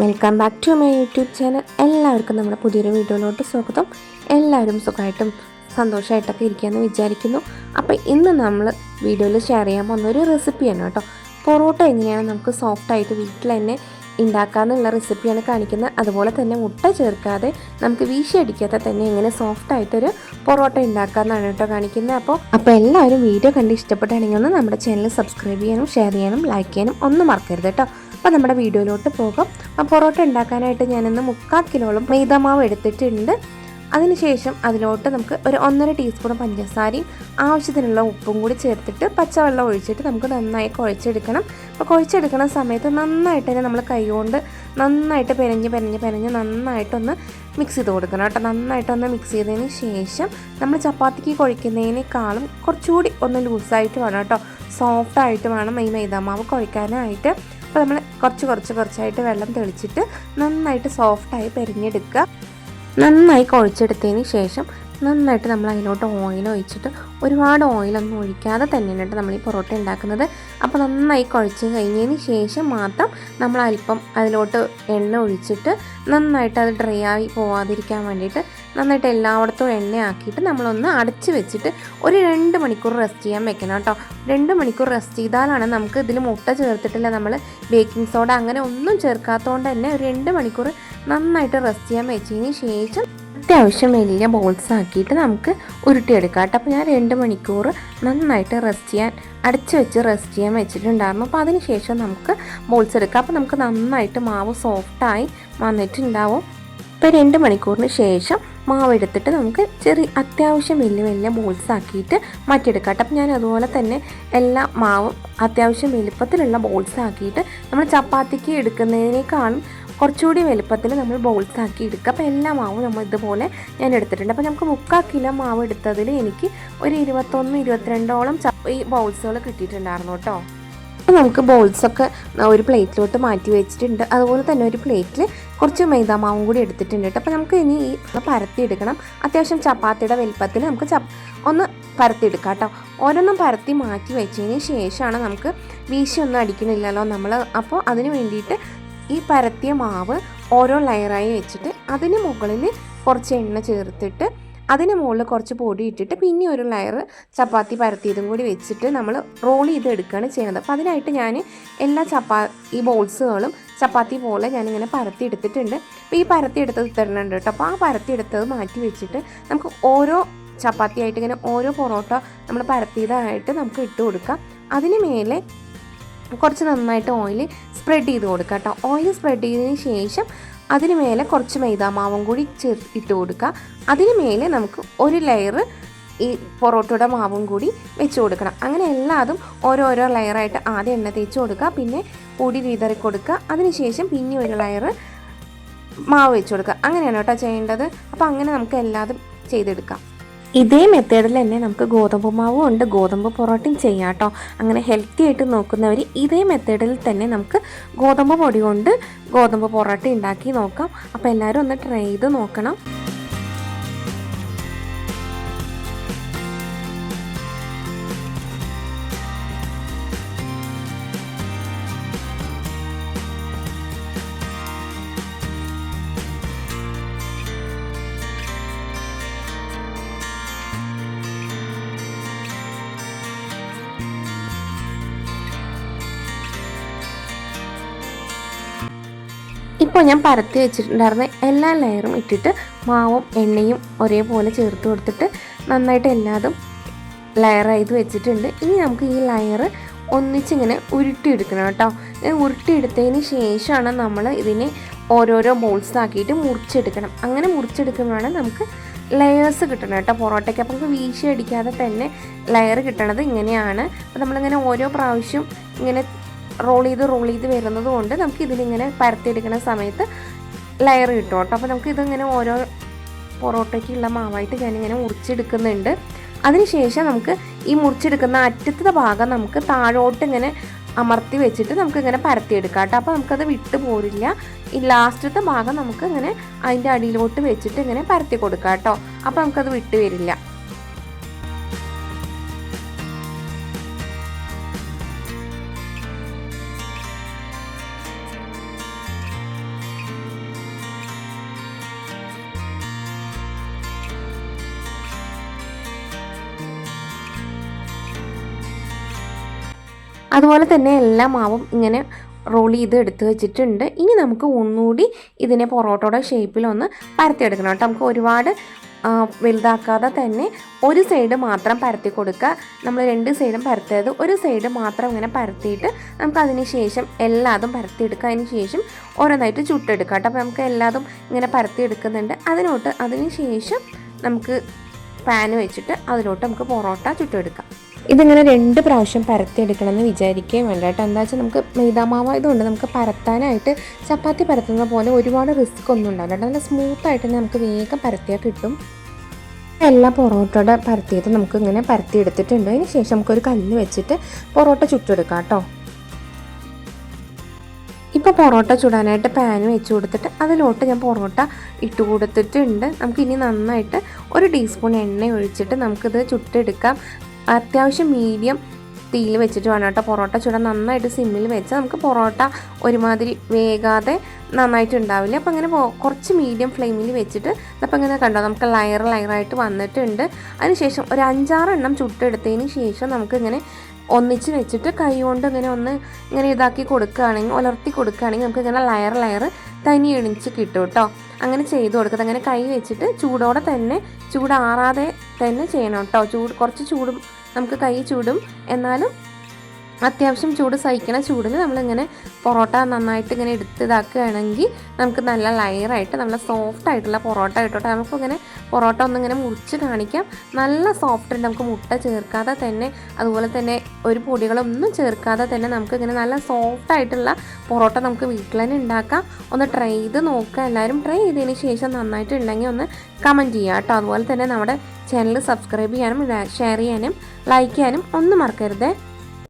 Welcome back to my YouTube channel എല്ലാവർക്കും നമ്മുടെ പുതിയൊരു വീഡിയോയിലോട്ട് സ്വാഗതം. എല്ലാവരും സുഖമായിട്ടും സന്തോഷമായിട്ടൊക്കെ ഇരിക്കുകയെന്ന് വിചാരിക്കുന്നു. അപ്പോൾ ഇന്ന് നമ്മൾ വീഡിയോയിൽ ഷെയർ ചെയ്യാൻ പോകുന്ന ഒരു റെസിപ്പിയാണ് കേട്ടോ. പൊറോട്ട എങ്ങനെയാണ് നമുക്ക് സോഫ്റ്റായിട്ട് വീട്ടിൽ തന്നെ ഉണ്ടാക്കാമെന്നുള്ള റെസിപ്പിയാണ് കാണിക്കുന്നത്. അതുപോലെ തന്നെ മുട്ട ചേർക്കാതെ നമുക്ക് വീശി അടിക്കാതെ തന്നെ എങ്ങനെ സോഫ്റ്റായിട്ടൊരു പൊറോട്ട ഉണ്ടാക്കാമെന്നാണ് കേട്ടോ കാണിക്കുന്നത്. അപ്പോൾ അപ്പോൾ എല്ലാവരും വീഡിയോ കണ്ട് ഇഷ്ടപ്പെട്ടാണെങ്കിൽ ഒന്ന് നമ്മുടെ ചാനൽ സബ്സ്ക്രൈബ് ചെയ്യാനും ഷെയർ ചെയ്യാനും ലൈക്ക് ചെയ്യാനും ഒന്നും മറക്കരുത് കേട്ടോ. അപ്പോൾ നമ്മുടെ വീഡിയോയിലോട്ട് പോകാം. ആ പൊറോട്ട ഉണ്ടാക്കാനായിട്ട് ഞാനിന്ന് മുക്കാൽ കിലോളം മൈദമാവ് എടുത്തിട്ടുണ്ട്. അതിനുശേഷം അതിലോട്ട് നമുക്ക് ഒരു ഒന്നര ടീസ്പൂൺ പഞ്ചസാരയും ആവശ്യത്തിനുള്ള ഉപ്പും കൂടി ചേർത്തിട്ട് പച്ചവെള്ളം ഒഴിച്ചിട്ട് നമുക്ക് നന്നായി കുഴച്ചെടുക്കണം. അപ്പോൾ കുഴച്ചെടുക്കുന്ന സമയത്ത് നന്നായിട്ട് തന്നെ നമ്മൾ കൈകൊണ്ട് നന്നായിട്ട് പെരഞ്ഞ് പെരഞ്ഞ് പെരഞ്ഞ് നന്നായിട്ടൊന്ന് മിക്സ് ചെയ്ത് കൊടുക്കണം കേട്ടോ. നന്നായിട്ടൊന്ന് മിക്സ് ചെയ്തതിന് ശേഷം നമ്മൾ ചപ്പാത്തിക്ക് കുഴക്കുന്നതിനേക്കാളും കുറച്ചുകൂടി ഒന്ന് ലൂസായിട്ട് വേണം കേട്ടോ. സോഫ്റ്റായിട്ട് വേണം ഈ മൈദാമാവ് കുഴക്കാനായിട്ട് അപ്പോൾ നമ്മൾ കുറച്ച് കുറച്ച് കുറച്ചായിട്ട് വെള്ളം തെളിച്ചിട്ട് നന്നായിട്ട് സോഫ്റ്റായി പെരിഞ്ഞെടുക്കുക. നന്നായി കുഴച്ചെടുത്തതിന് ശേഷം നന്നായിട്ട് നമ്മൾ അതിലോട്ട് ഓയിൽ ഒഴിച്ചിട്ട് ഒരുപാട് ഓയിലൊന്നും ഒഴിക്കാതെ തന്നെയാണ് കേട്ടോ നമ്മൾ ഈ പൊറോട്ട ഉണ്ടാക്കുന്നത്. അപ്പോൾ നന്നായി കുഴച്ച് കഴിഞ്ഞതിന് ശേഷം മാത്രം നമ്മൾ അല്പം അതിലോട്ട് എണ്ണ ഒഴിച്ചിട്ട് നന്നായിട്ട് അത് ഡ്രൈ ആയി പോവാതിരിക്കാൻ വേണ്ടിയിട്ട് നന്നായിട്ട് എല്ലായിടത്തും എണ്ണയാക്കിയിട്ട് നമ്മളൊന്ന് അടച്ച് വെച്ചിട്ട് ഒരു രണ്ട് മണിക്കൂർ റെസ്റ്റ് ചെയ്യാൻ വെക്കണം കേട്ടോ. രണ്ട് മണിക്കൂർ റെസ്റ്റ് ചെയ്താലാണ് നമുക്ക് ഇതിൽ മുട്ട ചേർത്തിട്ടില്ല നമ്മൾ ബേക്കിംഗ് സോഡ അങ്ങനെ ഒന്നും ചേർക്കാത്തതുകൊണ്ട് തന്നെ ഒരു രണ്ട് മണിക്കൂർ നന്നായിട്ട് റെസ്റ്റ് ചെയ്യാൻ വെച്ചതിന് ശേഷം അത്യാവശ്യം വലിയ ബോൾസ് ആക്കിയിട്ട് നമുക്ക് ഉരുട്ടിയെടുക്കാം കേട്ടോ. അപ്പോൾ ഞാൻ രണ്ട് മണിക്കൂർ നന്നായിട്ട് റെസ്റ്റ് ചെയ്യാൻ അടച്ചു വെച്ച് റെസ്റ്റ് ചെയ്യാൻ വെച്ചിട്ടുണ്ടായിരുന്നു. അപ്പോൾ അതിന് ശേഷം നമുക്ക് ബോൾസ് എടുക്കാം. അപ്പോൾ നമുക്ക് നന്നായിട്ട് മാവ് സോഫ്റ്റായി വന്നിട്ടുണ്ടാവും. ഇപ്പോൾ രണ്ട് മണിക്കൂറിന് ശേഷം മാവ് എടുത്തിട്ട് നമുക്ക് ചെറിയ അത്യാവശ്യം വലിയ വലിയ ബോൾസ് ആക്കിയിട്ട് മാറ്റിയെടുക്കാം അപ്പം ഞാൻ അതുപോലെ തന്നെ എല്ലാ മാവും അത്യാവശ്യം വലുപ്പത്തിലുള്ള ബോൾസ് ആക്കിയിട്ട് നമ്മൾ ചപ്പാത്തിക്ക് എടുക്കുന്നതിനേക്കാളും കുറച്ചുകൂടി വലുപ്പത്തിൽ നമ്മൾ ബോൾസ് ആക്കി എടുക്കുക. അപ്പോൾ എല്ലാ മാവും നമ്മൾ ഇതുപോലെ ഞാൻ എടുത്തിട്ടുണ്ട്. അപ്പോൾ നമുക്ക് മുക്കാൽ കിലോ മാവ് എടുത്തതിൽ എനിക്ക് ഒരു ഇരുപത്തൊന്ന് ഇരുപത്തിരണ്ടോളം ഈ ബോൾസുകൾ കിട്ടിയിട്ടുണ്ടായിരുന്നു കേട്ടോ. നമുക്ക് ബോൾസൊക്കെ ഒരു പ്ലേറ്റിലോട്ട് മാറ്റി വെച്ചിട്ടുണ്ട്. അതുപോലെ തന്നെ ഒരു പ്ലേറ്റിൽ കുറച്ച് മൈദാമാവും കൂടി എടുത്തിട്ടുണ്ട് കേട്ടോ. അപ്പോൾ നമുക്ക് ഇനി ഈ പരത്തി എടുക്കണം അത്യാവശ്യം ചപ്പാത്തിയുടെ വലിപ്പത്തിൽ നമുക്ക് ച ഒന്ന് പരത്തി എടുക്കാം കേട്ടോ. ഓരോന്നും പരത്തി മാറ്റി വെച്ചതിന് ശേഷമാണ് നമുക്ക് വീശിയൊന്നും അടിക്കണില്ലല്ലോ നമ്മൾ അപ്പോൾ അതിന് വേണ്ടിയിട്ട് ഈ പരത്തിയ മാവ് ഓരോ ലെയറായി വെച്ചിട്ട് അതിന് മുകളിൽ കുറച്ച് എണ്ണ ചേർത്തിട്ട് അതിന് മുകളിൽ കുറച്ച് പൊടി ഇട്ടിട്ട് പിന്നെ ഒരു ലെയർ ചപ്പാത്തി പരത്തിയതും കൂടി വെച്ചിട്ട് നമ്മൾ റോൾ ചെയ്ത് എടുക്കുകയാണ് ചെയ്യുന്നത്. അപ്പോൾ അതിനായിട്ട് ഞാൻ എല്ലാ ചപ്പാ ഈ ബോൾസുകളും ചപ്പാത്തി പോലെ ഞാനിങ്ങനെ പരത്തി എടുത്തിട്ടുണ്ട് അപ്പോൾ ഈ പരത്തി എടുത്തത് തരുന്നുണ്ട് കേട്ടോ. അപ്പോൾ ആ പരത്തി എടുത്തത് മാറ്റി വെച്ചിട്ട് നമുക്ക് ഓരോ ചപ്പാത്തിയായിട്ട് ഇങ്ങനെ ഓരോ പൊറോട്ട നമ്മൾ പരത്തിയതായിട്ട് നമുക്ക് ഇട്ട് കൊടുക്കാം. അതിന് മേലെ കുറച്ച് നന്നായിട്ട് ഓയിൽ സ്പ്രെഡ് ചെയ്ത് കൊടുക്കുക കേട്ടോ. ഓയിൽ സ്പ്രെഡ് ചെയ്തതിന് ശേഷം അതിന് മേലെ കുറച്ച് മൈദാമാവും കൂടി ചേർ ഇട്ട് കൊടുക്കുക. അതിന് മേലെ നമുക്ക് ഒരു ലെയർ ഈ പൊറോട്ടയുടെ മാവും കൂടി വെച്ച് കൊടുക്കണം. അങ്ങനെ എല്ലാതും ഓരോരോ ലെയറായിട്ട് ആദ്യം എണ്ണ തേച്ച് കൊടുക്കുക. പിന്നെ പൊടി വിതറി കൊടുക്കുക. അതിനുശേഷം പിന്നെ ഒരു ലെയർ മാവ് വെച്ച് കൊടുക്കുക. അങ്ങനെയാണ് കേട്ടോ ചെയ്യേണ്ടത്. അപ്പോൾ അങ്ങനെ നമുക്ക് എല്ലാതും ചെയ്തെടുക്കാം. ഇതേ മെത്തേഡിൽ തന്നെ നമുക്ക് ഗോതമ്പ് മാവും ഉണ്ട്. ഗോതമ്പ് പൊറോട്ടയും ചെയ്യാം കേട്ടോ. അങ്ങനെ ഹെൽത്തി ആയിട്ട് നോക്കുന്നവർ ഇതേ മെത്തേഡിൽ തന്നെ നമുക്ക് ഗോതമ്പ് പൊടി കൊണ്ട് ഗോതമ്പ് പൊറോട്ട ഉണ്ടാക്കി നോക്കാം. അപ്പോൾ എല്ലാവരും ഒന്ന് ട്രൈ ചെയ്ത് നോക്കണം. ഇപ്പോൾ ഞാൻ പരത്തി വെച്ചിട്ടുണ്ടായിരുന്ന എല്ലാ ലെയറും ഇട്ടിട്ട് മാവും എണ്ണയും ഒരേപോലെ ചേർത്ത് കൊടുത്തിട്ട് നന്നായിട്ട് എല്ലാതും ലെയർ ചെയ്ത് വെച്ചിട്ടുണ്ട്. ഇനി നമുക്ക് ഈ ലെയർ ഒന്നിച്ചിങ്ങനെ ഉരുട്ടിയെടുക്കണം കേട്ടോ. ഇങ്ങനെ ഉരുട്ടിയെടുത്തതിന് ശേഷമാണ് നമ്മൾ ഇതിനെ ഓരോരോ ബോൾസ് ആക്കിയിട്ട് മുറിച്ചെടുക്കണം. അങ്ങനെ മുറിച്ചെടുക്കുമ്പോഴാണ് നമുക്ക് ലെയേഴ്സ് കിട്ടണം കേട്ടോ പൊറോട്ടയ്ക്ക്. അപ്പോൾ നമുക്ക് വീശി അടിക്കാതെ തന്നെ ലെയർ കിട്ടണത് ഇങ്ങനെയാണ്. അപ്പോൾ നമ്മളിങ്ങനെ ഓരോ പ്രാവശ്യം ഇങ്ങനെ റോൾ ചെയ്ത് റോൾ ചെയ്ത് വരുന്നത് കൊണ്ട് നമുക്ക് ഇതിലിങ്ങനെ പരത്തിയെടുക്കുന്ന സമയത്ത് ലെയർ കിട്ടും കേട്ടോ. അപ്പോൾ നമുക്ക് ഇതിങ്ങനെ ഓരോ പൊറോട്ടയ്ക്കുള്ള മാവായിട്ട് ഞാനിങ്ങനെ മുറിച്ചെടുക്കുന്നുണ്ട്. അതിനുശേഷം നമുക്ക് ഈ മുറിച്ചെടുക്കുന്ന അറ്റത്തെ ഭാഗം നമുക്ക് താഴോട്ട് ഇങ്ങനെ അമർത്തി വെച്ചിട്ട് നമുക്ക് ഇങ്ങനെ പരത്തിയെടുക്കാം കേട്ടോ. അപ്പോൾ നമുക്കത് വിട്ട് പോരില്ല. ഈ ലാസ്റ്റത്തെ ഭാഗം നമുക്ക് ഇങ്ങനെ അതിന്റെ അടിയിലോട്ട് വെച്ചിട്ട് ഇങ്ങനെ പരത്തി കൊടുക്കാം കേട്ടോ. അപ്പോൾ നമുക്കത് വിട്ട് വരില്ല. അതുപോലെ തന്നെ എല്ലാ മാവും ഇങ്ങനെ റോൾ ചെയ്ത് എടുത്തു വെച്ചിട്ടുണ്ട്. ഇനി നമുക്ക് ഒന്നുകൂടി ഇതിനെ പൊറോട്ടയുടെ ഷേപ്പിലൊന്ന് പരത്തിയെടുക്കണം കേട്ടോ. നമുക്ക് ഒരുപാട് വലുതാക്കാതെ തന്നെ ഒരു സൈഡ് മാത്രം പരത്തി കൊടുക്കുക. നമ്മൾ രണ്ട് സൈഡും പരത്തിയത് ഒരു സൈഡ് മാത്രം ഇങ്ങനെ പരത്തിയിട്ട് നമുക്ക് അതിന് ശേഷം എല്ലാതും പരത്തിയെടുക്കുക. അതിന് ശേഷം ഓരോന്നായിട്ട് ചുട്ടെടുക്കുക കേട്ടോ. അപ്പോൾ നമുക്ക് എല്ലാതും ഇങ്ങനെ പരത്തിയെടുക്കുന്നുണ്ട് അതിനോട്ട് അതിന് ശേഷം നമുക്ക് പാൻ വെച്ചിട്ട് അതിലോട്ട് നമുക്ക് പൊറോട്ട ചുട്ടെടുക്കാം. ഇതിങ്ങനെ രണ്ട് പ്രാവശ്യം പരത്തിയെടുക്കണം എന്ന് വിചാരിക്കുകയും വേണ്ട കേട്ടോ. എന്താ വെച്ചാൽ നമുക്ക് മൈദാമാവ് ഇതുകൊണ്ട് നമുക്ക് പരത്താനായിട്ട് ചപ്പാത്തി പരത്തുന്ന പോലെ ഒരുപാട് റിസ്ക് ഒന്നും ഉണ്ടാവില്ല കേട്ടോ. നല്ല സ്മൂത്തായിട്ട് തന്നെ നമുക്ക് വേഗം പരത്തിയാൽ കിട്ടും. എല്ലാ പൊറോട്ടയുടെ പരത്തിയത് നമുക്ക് ഇങ്ങനെ പരത്തി എടുത്തിട്ടുണ്ട്. അതിന് ശേഷം നമുക്കൊരു കല്ല് വെച്ചിട്ട് പൊറോട്ട ചുട്ടെടുക്കാം കേട്ടോ. ഇപ്പോൾ പൊറോട്ട ചുടാനായിട്ട് പാൻ വെച്ച് കൊടുത്തിട്ട് അതിലോട്ട് ഞാൻ പൊറോട്ട ഇട്ട് കൊടുത്തിട്ടുണ്ട്. നമുക്കിനി നന്നായിട്ട് ഒരു ടീസ്പൂൺ എണ്ണ ഒഴിച്ചിട്ട് നമുക്കിത് ചുട്ടെടുക്കാം. അത്യാവശ്യം മീഡിയം തീയിൽ വെച്ചിട്ട് വേണം കേട്ടോ. പൊറോട്ട ചുടാൻ നന്നായിട്ട് സിമ്മിൽ വെച്ചാൽ നമുക്ക് പൊറോട്ട ഒരുമാതിരി വേഗാതെ നന്നായിട്ട് ഉണ്ടാവില്ല അപ്പോൾ അങ്ങനെ കുറച്ച് മീഡിയം ഫ്ലെയിമിൽ വെച്ചിട്ട് അപ്പോൾ ഇങ്ങനെ കണ്ടോ? നമുക്ക് ലയർ ലയറായിട്ട് വന്നിട്ടുണ്ട്. അതിനുശേഷം ഒരു അഞ്ചാറ് എണ്ണം ചുട്ടെടുത്തതിന് ശേഷം നമുക്ക് ഇങ്ങനെ ഒന്നിച്ച് വെച്ചിട്ട് കൈ കൊണ്ട് ഇങ്ങനെ ഒന്ന് ഇങ്ങനെ ഇതാക്കി കൊടുക്കുകയാണെങ്കിൽ ഉലർത്തി കൊടുക്കുകയാണെങ്കിൽ നമുക്ക് ഇങ്ങനെ ലയർ ലയർ തനി എണിച്ച് കിട്ടും കേട്ടോ. അങ്ങനെ ചെയ്ത് കൊടുക്കുന്നത് അങ്ങനെ കൈ വെച്ചിട്ട് ചൂടോടെ തന്നെ ചൂടാറാതെ തന്നെ ചെയ്യണം കേട്ടോ. ചൂട് കുറച്ച് ചൂടും നമുക്ക് കൈ ചൂടും. എന്നാലും അത്യാവശ്യം ചൂട് സഹിക്കണ ചൂടിൽ നമ്മളിങ്ങനെ പൊറോട്ട നന്നായിട്ട് ഇങ്ങനെ എടുത്ത് ഇതാക്കുകയാണെങ്കിൽ നമുക്ക് നല്ല ലയറായിട്ട് നല്ല സോഫ്റ്റ് ആയിട്ടുള്ള പൊറോട്ട ആയിട്ടോ നമുക്ക് ഇങ്ങനെ പൊറോട്ട ഒന്നിങ്ങനെ മുറിച്ച് കാണിക്കാം. നല്ല സോഫ്റ്റ് നമുക്ക് മുട്ട ചേർക്കാതെ തന്നെ അതുപോലെ തന്നെ ഒരു പൊടികളൊന്നും ചേർക്കാതെ തന്നെ നമുക്ക് ഇങ്ങനെ നല്ല സോഫ്റ്റ് ആയിട്ടുള്ള പൊറോട്ട നമുക്ക് വീട്ടിൽ തന്നെ ഉണ്ടാക്കാം. ഒന്ന് ട്രൈ ചെയ്ത് നോക്കുക. എല്ലാവരും ട്രൈ ചെയ്തതിന് ശേഷം നന്നായിട്ടുണ്ടെങ്കിൽ ഒന്ന് കമന്റ് ചെയ്യുക കേട്ടോ. അതുപോലെ തന്നെ നമ്മുടെ ചാനൽ സബ്സ്ക്രൈബ് ചെയ്യാനും ഷെയർ ചെയ്യാനും ലൈക്ക് ചെയ്യാനും ഒന്നും മറക്കരുതേ.